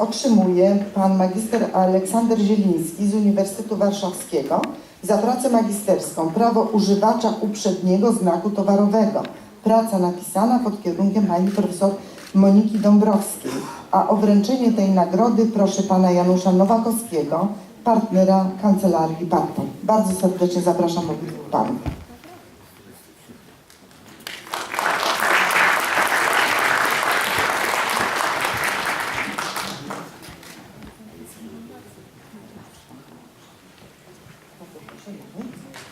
Otrzymuje pan magister Aleksander Zieliński z Uniwersytetu Warszawskiego za pracę magisterską Prawo używacza uprzedniego znaku towarowego. Praca napisana pod kierunkiem pani profesor Moniki Dąbrowskiej. A o wręczenie tej nagrody proszę pana Janusza Nowakowskiego, partnera kancelarii Barton. Bardzo serdecznie zapraszam obydwu panów. Tá foi muito.